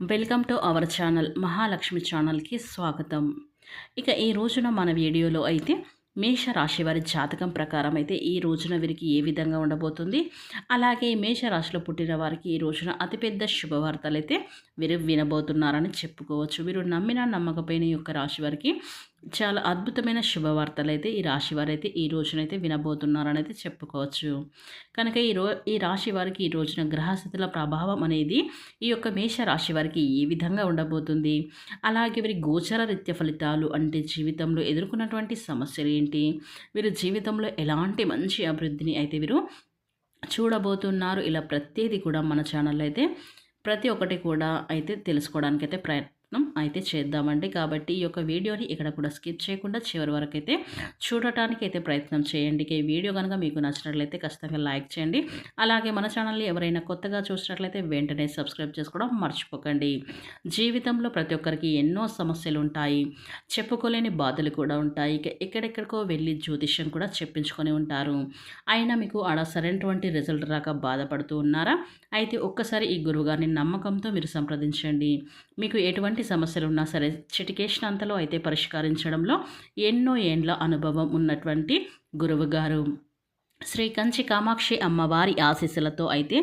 Welcome to our channel Mahalakshmi ఛానల్కి స్వాగతం. ఇక ఈ రోజున మన వీడియోలో అయితే మేష రాశి వారి జాతకం ప్రకారం అయితే ఈ రోజున వీరికి ఏ విధంగా ఉండబోతుంది? అలాగే మేష రాశిలో పుట్టిన వారికి ఈ రోజున అతిపెద్ద శుభవార్తలు అయితే వీరు వినబోతున్నారని చెప్పుకోవచ్చు. వీరు నమ్మిన నమ్మకపోయిన ఈ యొక్క రాశి వారికి చాలా అద్భుతమైన శుభవార్తలు అయితే ఈ రాశి వారైతే ఈ రోజునైతే వినబోతున్నారనైతే చెప్పుకోవచ్చు. కనుక ఈ రో ఈ రాశి వారికి ఈ రోజున గ్రహస్థితుల ప్రభావం అనేది ఈ యొక్క మేష రాశి వారికి ఏ విధంగా ఉండబోతుంది? అలాగే వీరి గోచర రీత్య ఫలితాలు అంటే జీవితంలో ఎదుర్కొన్నటువంటి సమస్యలు ఏంటి? వీరు జీవితంలో ఎలాంటి మంచి అభివృద్ధిని అయితే వీరు చూడబోతున్నారు? ఇలా ప్రతిదీ కూడా మన ఛానల్లో అయితే ప్రతి ఒక్కటి కూడా అయితే తెలుసుకోవడానికి అయితే ప్రయత్నం అయితే చేద్దామండి. కాబట్టి ఈ యొక్క వీడియోని ఇక్కడ కూడా స్కిప్ చేయకుండా చివరి వరకు అయితే చూడటానికి అయితే ప్రయత్నం చేయండి. ఈ వీడియో కనుక మీకు నచ్చినట్లయితే ఖచ్చితంగా లైక్ చేయండి. అలాగే మన ఛానల్ని ఎవరైనా కొత్తగా చూసినట్లయితే వెంటనే సబ్స్క్రైబ్ చేసుకోవడం మర్చిపోకండి. జీవితంలో ప్రతి ఒక్కరికి ఎన్నో సమస్యలు ఉంటాయి. చెప్పుకోలేని బాధలు కూడా ఉంటాయి. ఇక ఎక్కడెక్కడికో వెళ్ళి జ్యోతిష్యం కూడా చెప్పించుకొని ఉంటారు. అయినా మీకు ఆడ సరైనటువంటి రిజల్ట్ రాక బాధపడుతూ ఉన్నారా? అయితే ఒక్కసారి ఈ గురువుగారిని నమ్మకంతో మీరు సంప్రదించండి. మీకు ఎటువంటి సమస్యలు ఉన్నా సరే చిటికేషన్ అంతలో అయితే పరిష్కరించడంలో ఎన్నో ఏండ్ల అనుభవం ఉన్నటువంటి గురువుగారు. శ్రీ కంచి కామాక్షి అమ్మవారి ఆశీస్సులతో అయితే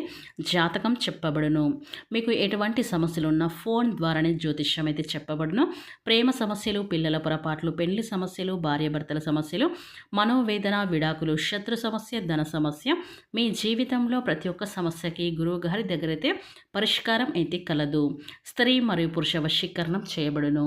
జాతకం చెప్పబడును. మీకు ఎటువంటి సమస్యలు ఉన్నా ఫోన్ ద్వారానే జ్యోతిష్యం అయితే చెప్పబడును. ప్రేమ సమస్యలు పిల్లల పొరపాట్లు పెళ్ళి సమస్యలు భార్యాభర్తల సమస్యలు మనోవేదన విడాకులు శత్రు సమస్య ధన సమస్య మీ జీవితంలో ప్రతి ఒక్క సమస్యకి గురువు గారి దగ్గరైతే పరిష్కారం అయితే కలదు. స్త్రీ మరియు పురుష వశీకరణం చేయబడును.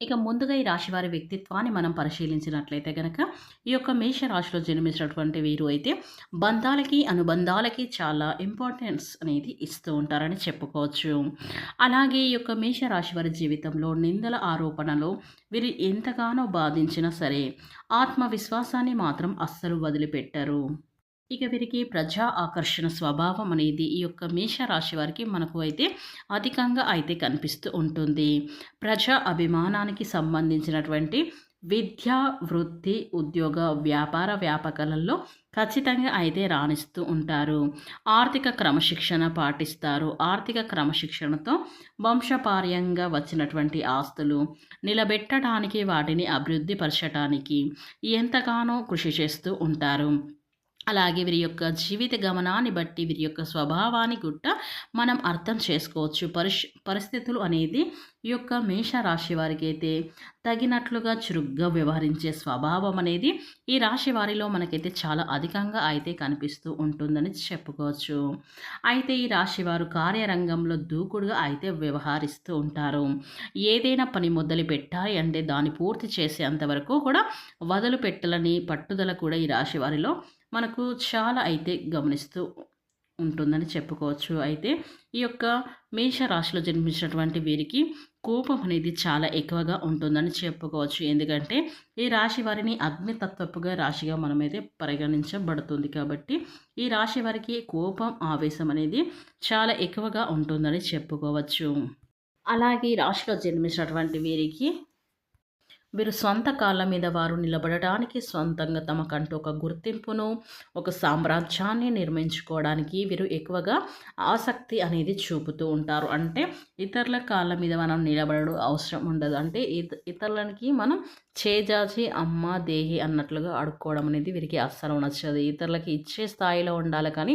ఇక ముందుగా ఈ రాశి వారి వ్యక్తిత్వాన్ని మనం పరిశీలించినట్లయితే కనుక ఈ యొక్క మేష రాశిలో జన్మించినటువంటి వీరు అయితే బంధాలకి అనుబంధాలకి చాలా ఇంపార్టెన్స్ అనేది ఇస్తూ ఉంటారని చెప్పుకోవచ్చు. అలాగే ఈ యొక్క మేష రాశి వారి జీవితంలో నిందల ఆరోపణలు వీరు ఎంతగానో బాధించినా సరే ఆత్మవిశ్వాసాన్ని మాత్రం అస్సలు వదిలిపెట్టరు. ఇక వీరికి ప్రజా ఆకర్షణ స్వభావం అనేది ఈ యొక్క మేషరాశి వారికి మనకు అయితే అధికంగా అయితే కనిపిస్తూ ఉంటుంది. ప్రజా అభిమానానికి సంబంధించినటువంటి విద్య వృత్తి ఉద్యోగ వ్యాపార వ్యాపకాలలో ఖచ్చితంగా అయితే రాణిస్తూ ఉంటారు. ఆర్థిక క్రమశిక్షణ పాటిస్తారు. ఆర్థిక క్రమశిక్షణతో వంశపార్యంగా వచ్చినటువంటి ఆస్తులు నిలబెట్టడానికి వాటిని అభివృద్ధి పరచడానికి ఎంతగానో కృషి చేస్తూ ఉంటారు. అలాగే వీరి యొక్క జీవిత గమనాన్ని బట్టి వీరి యొక్క స్వభావాన్ని గుట్ట మనం అర్థం చేసుకోవచ్చు. పరిష్ పరిస్థితులు అనేది ఈ యొక్క మేషరాశి వారికి అయితే తగినట్లుగా చురుగ్గా వ్యవహరించే స్వభావం అనేది ఈ రాశి వారిలో మనకైతే చాలా అధికంగా అయితే కనిపిస్తూ ఉంటుందని చెప్పుకోవచ్చు. అయితే ఈ రాశి వారు కార్యరంగంలో దూకుడుగా అయితే వ్యవహరిస్తూ ఉంటారు. ఏదైనా పని మొదలు పెట్టాలి అంటే దాన్ని పూర్తి చేసేంతవరకు కూడా వదలు పెట్టాలని పట్టుదల కూడా ఈ రాశి వారిలో మనకు చాలా అయితే గమనిస్తూ ఉంటుందని చెప్పుకోవచ్చు. అయితే ఈ యొక్క మేష రాశిలో జన్మించినటువంటి వీరికి కోపం అనేది చాలా ఎక్కువగా ఉంటుందని చెప్పుకోవచ్చు. ఎందుకంటే ఈ రాశి వారిని అగ్నితత్వపుగా రాశిగా మనమైతే పరిగణించబడుతుంది కాబట్టి ఈ రాశి వారికి కోపం ఆవేశం అనేది చాలా ఎక్కువగా ఉంటుందని చెప్పుకోవచ్చు. అలాగే ఈ రాశిలో జన్మించినటువంటి వీరికి వీరు సొంత కాళ్ళ మీద వారు నిలబడటానికి సొంతంగా తమకంటూ ఒక గుర్తింపును ఒక సామ్రాజ్యాన్ని నిర్మించుకోవడానికి వీరు ఎక్కువగా ఆసక్తి అనేది చూపుతూ ఉంటారు. అంటే ఇతరుల కాళ్ళ మీద మనం నిలబడడం అవసరం ఉండదు. అంటే ఇతరులకి మనం చేజాచి అమ్మ దేహి అన్నట్లుగా అడుక్కోవడం అనేది వీరికి అస్సలు నచ్చదు. ఇతరులకి ఇచ్చే స్థాయిలో ఉండాలి కానీ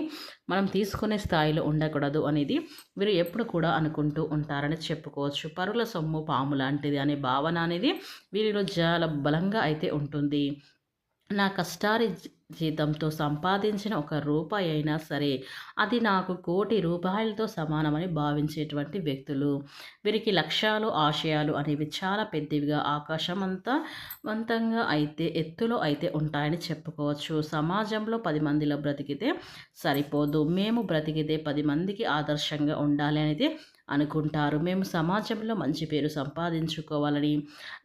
మనం తీసుకునే స్థాయిలో ఉండకూడదు అనేది వీరు ఎప్పుడు కూడా అనుకుంటూ ఉంటారని చెప్పుకోవచ్చు. పరుల సొమ్ము పాము లాంటిది అనే భావన అనేది వీరి వీరిలో చాలా బలంగా అయితే ఉంటుంది. నా కష్టారి జీతంతో సంపాదించిన ఒక రూపాయి అయినా సరే అది నాకు కోటి రూపాయలతో సమానమని భావించేటువంటి వ్యక్తులు. వీరికి లక్ష్యాలు ఆశయాలు అనేవి చాలా పెద్దవిగా ఆకాశమంతా వంతంగా అయితే ఎత్తులో అయితే ఉంటాయని చెప్పుకోవచ్చు. సమాజంలో పది మందిలో బ్రతికితే సరిపోదు. మేము బ్రతికితే పది మందికి ఆదర్శంగా ఉండాలి అనేది అనుకుంటారు. మేము సమాజంలో మంచి పేరు సంపాదించుకోవాలని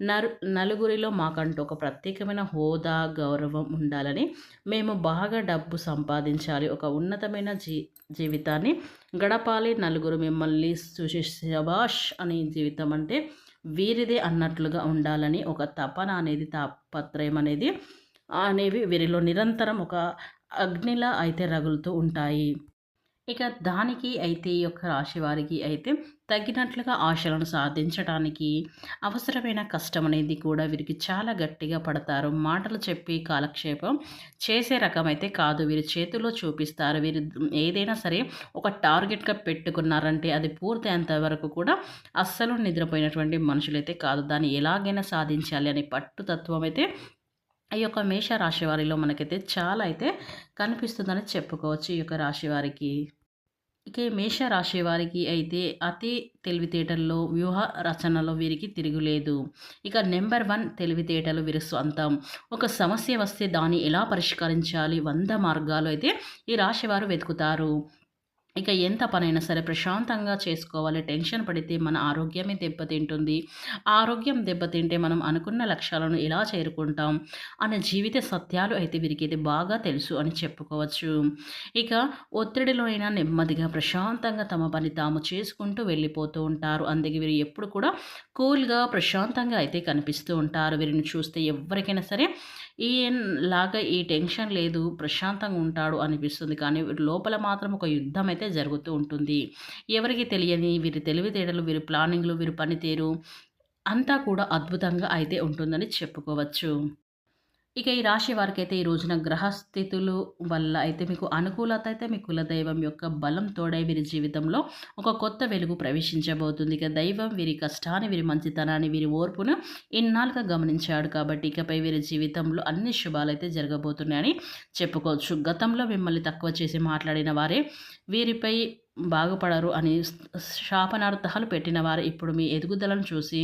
నరు నలుగురిలో మాకంటూ ఒక ప్రత్యేకమైన హోదా గౌరవం ఉండాలని మేము బాగా డబ్బు సంపాదించాలి. ఒక ఉన్నతమైన జీ జీవితాన్ని గడపాలి. నలుగురు మిమ్మల్ని చూసి శబాష్ అనే జీవితం అంటే వీరిదే అన్నట్లుగా ఉండాలని ఒక తపన అనేది తాపత్రయం అనేది అనేవి వీరిలో నిరంతరం ఒక అగ్నిలా అయితే రగులుతూ ఉంటాయి. ఇక దానికి అయితే ఈ యొక్క రాశి వారికి అయితే తగినట్లుగా ఆశలను సాధించడానికి అవసరమైన కష్టం అనేది కూడా వీరికి చాలా గట్టిగా పడతారు. మాటలు చెప్పి కాలక్షేపం చేసే రకం అయితే కాదు. వీరి చేతిలో చూపిస్తారు. వీరు ఏదైనా సరే ఒక టార్గెట్గా పెట్టుకున్నారంటే అది పూర్తి అంతవరకు కూడా అస్సలు నిద్రపోయినటువంటి మనుషులైతే కాదు. దాన్ని ఎలాగైనా సాధించాలి అనే పట్టుతత్వం అయితే ఈ యొక్క మేష రాశి వారిలో మనకైతే చాలా అయితే కనిపిస్తుందని చెప్పుకోవచ్చు ఈ యొక్క రాశి వారికి. ఇక మేషరాశి వారికి అయితే అతి తెలివితేటల్లో వ్యూహ రచనలో వీరికి తిరుగులేదు ఇక నెంబర్ వన్ తెలివితేటలు వీరి సొంతం ఒక సమస్య వస్తే దాన్ని ఎలా పరిష్కరించాలి? వంద మార్గాలు అయితే ఈ రాశి వారు వెతుకుతారు. ఇక ఎంత పనైనా సరే ప్రశాంతంగా చేసుకోవాలి. టెన్షన్ పడితే మన ఆరోగ్యమే దెబ్బతింటుంది. ఆరోగ్యం దెబ్బతింటే మనం అనుకున్న లక్ష్యాలను ఎలా చేరుకుంటాం అనే జీవిత సత్యాలు అయితే వీరికైతే బాగా తెలుసు అని చెప్పుకోవచ్చు. ఇక ఒత్తిడిలో అయినా నెమ్మదిగా ప్రశాంతంగా తమ పని తాము చేసుకుంటూ వెళ్ళిపోతూ ఉంటారు. అందుకే వీరు ఎప్పుడు కూడా కూల్గా ప్రశాంతంగా అయితే కనిపిస్తూ ఉంటారు. వీరిని చూస్తే ఎవరికైనా సరే ఈయనలాగా ఈ టెన్షన్ లేదు ప్రశాంతంగా ఉంటాడు అనిపిస్తుంది. కానీ లోపల మాత్రం ఒక యుద్ధం అయితే జరుగుతూ ఉంటుంది. ఎవరికి తెలియని వీరి తెలివితేటలు వీరి ప్లానింగ్లు వీరి పనితీరు అంతా కూడా అద్భుతంగా అయితే ఉంటుందని చెప్పుకోవచ్చు. ఇక ఈ రాశి వారికి అయితే ఈ రోజున గ్రహస్థితులు వల్ల అయితే మీకు అనుకూలత అయితే మీ కులదైవం యొక్క బలం తోడై వీరి జీవితంలో ఒక కొత్త వెలుగు ప్రవేశించబోతుంది. ఇక దైవం వీరి కష్టాన్ని వీరి మంచితనాన్ని వీరి ఓర్పును ఇన్నాళ్ళుగా గమనించాడు కాబట్టి ఇకపై వీరి జీవితంలో అన్ని శుభాలు అయితే జరగబోతున్నాయని చెప్పుకోవచ్చు. గతంలో మిమ్మల్ని తక్కువ చేసి మాట్లాడిన వారే వీరిపై బాగుపడరు అని శాపనార్థాలు పెట్టిన వారు ఇప్పుడు మీ ఎదుగుదలను చూసి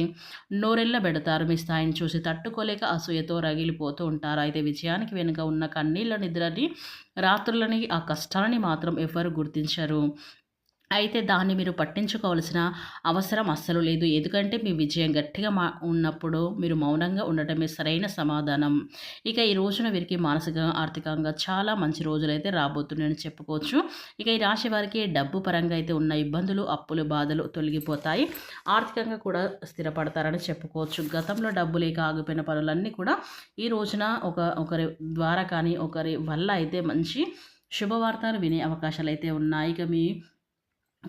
నోరెళ్ళ పెడతారు. మీ స్థాయిని చూసి తట్టుకోలేక అసూయతో రగిలిపోతూ ఉంటారు. అయితే విజయానికి వెనుక ఉన్న కన్నీళ్ళ నిద్రని రాత్రులని ఆ కష్టాలని మాత్రం ఎవ్వరు గుర్తించరు. అయితే దాన్ని మీరు పట్టించుకోవాల్సిన అవసరం అస్సలు లేదు. ఎందుకంటే మీ విజయం గట్టిగా మా ఉన్నప్పుడు మీరు మౌనంగా ఉండటమే సరైన సమాధానం. ఇక ఈ రోజున వీరికి మానసికంగా ఆర్థికంగా చాలా మంచి రోజులు అయితే రాబోతున్నాయని చెప్పుకోవచ్చు. ఇక ఈ రాశి వారికి డబ్బు పరంగా అయితే ఉన్న ఇబ్బందులు అప్పులు బాధలు తొలగిపోతాయి. ఆర్థికంగా కూడా స్థిరపడతారని చెప్పుకోవచ్చు. గతంలో డబ్బు లేక ఆగిపోయిన పనులన్నీ కూడా ఈ రోజున ఒక ఒకరి ద్వారా కానీ ఒకరి వల్ల అయితే మంచి శుభవార్తలు వినే అవకాశాలు అయితే ఉన్నాయి. ఇక మీ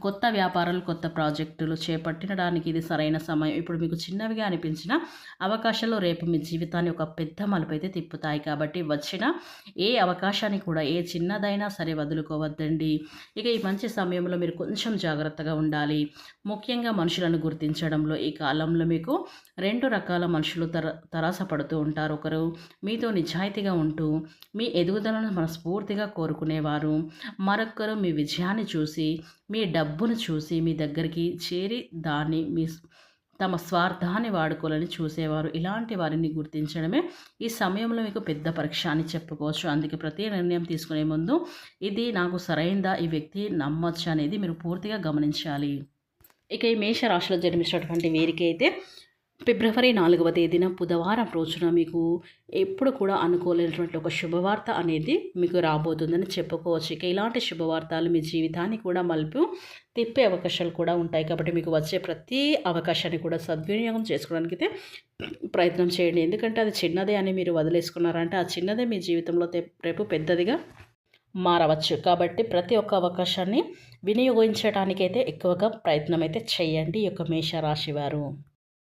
కొత్త వ్యాపారాలు కొత్త ప్రాజెక్టులు చేపట్టడానికి ఇది సరైన సమయం. ఇప్పుడు మీకు చిన్నవిగా అనిపించిన అవకాశాలు రేపు మీ జీవితాన్ని ఒక పెద్ద మలుపు అయితే తిప్పుతాయి. కాబట్టి వచ్చిన ఏ అవకాశాన్ని కూడా ఏ చిన్నదైనా సరే వదులుకోవద్దండి. ఇక ఈ మంచి సమయంలో మీరు కొంచెం జాగ్రత్తగా ఉండాలి. ముఖ్యంగా మనుషులను గుర్తించడంలో ఈ కాలంలో మీకు రెండు రకాల మనుషులు తర తరాసపడుతూ ఉంటారు. ఒకరు మీతో నిజాయితీగా ఉంటూ మీ ఎదుగుదలను మనస్ఫూర్తిగా కోరుకునేవారు. మరొకరు మీ విజయాన్ని చూసి మీ డబ్బును చూసి మీ దగ్గరికి చేరి దాన్ని మీ తమ స్వార్థాన్ని వాడుకోవాలని చూసేవారు. ఇలాంటి వారిని గుర్తించడమే ఈ సమయంలో మీకు పెద్ద పరీక్ష అని చెప్పుకోవచ్చు. అందుకే ప్రతి నిర్ణయం తీసుకునే ముందు ఇది నాకు సరైందా? ఈ వ్యక్తి నమ్మొచ్చు? అనేది మీరు పూర్తిగా గమనించాలి. ఇక ఈ మేష రాశిలో జన్మించినటువంటి వీరికి అయితే ఫిబ్రవరి నాలుగవ తేదీన బుధవారం రోజున మీకు ఎప్పుడు కూడా అనుకోలేనటువంటి ఒక శుభవార్త అనేది మీకు రాబోతుందని చెప్పుకోవచ్చు. ఇక ఇలాంటి శుభవార్తలు మీ జీవితాన్ని కూడా మలుపు తిప్పే అవకాశాలు కూడా ఉంటాయి. కాబట్టి మీకు వచ్చే ప్రతి అవకాశాన్ని కూడా సద్వినియోగం చేసుకోవడానికి అయితే ప్రయత్నం చేయండి. ఎందుకంటే అది చిన్నదే అని మీరు వదిలేసుకున్నారంటే ఆ చిన్నదే మీ జీవితంలో రేపు పెద్దదిగా మారవచ్చు. కాబట్టి ప్రతి ఒక్క అవకాశాన్ని వినియోగించడానికైతే ఎక్కువగా ప్రయత్నం అయితే చేయండి ఈ యొక్క మేషరాశి వారు.